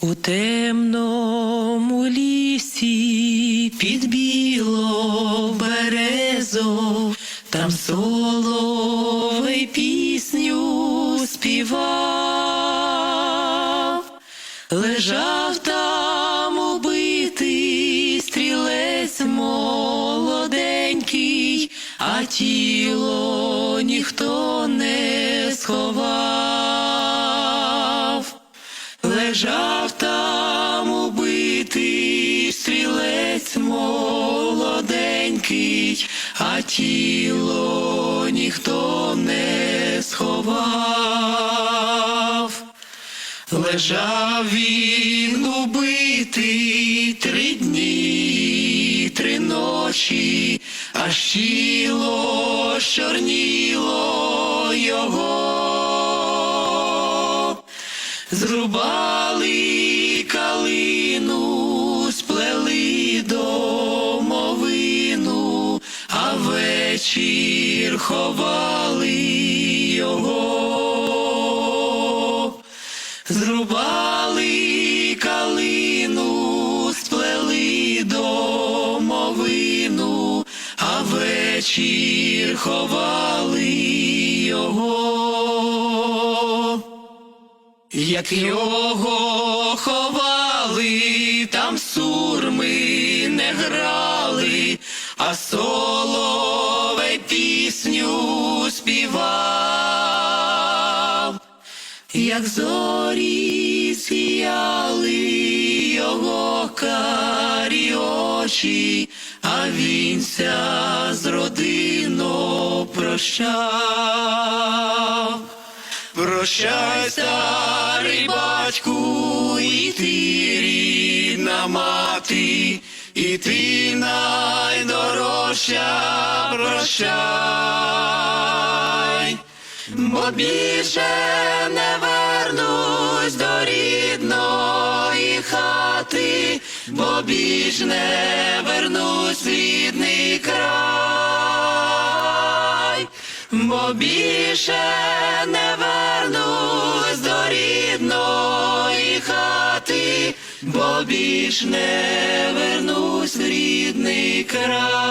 У темному лісі під біло березу, там соловей пісню співав, лежав там убитий стрілець молоденький, а тіло ніхто не сховав. Лежав молоденький, а тіло ніхто не сховав. Лежав він убитий три дні, три ночі, аж тіло чорніло його. Зрубали калину, вечір ховали його. Зрубали калину, сплели домовину, а вечір ховали його. Як його ховали, там сурми не грали, а соловей пісню співав, як зорі сіяли його карі очі, а вінця з родиною прощав. Прощай, старий батьку, і ти, рідна мати, і ти найдорожча прощай, бо більше не вернусь до рідної хати, бо більш не вернусь в рідний край. Бо більше не вернусь до рідної хати, бо більш не вернусь в рідний край.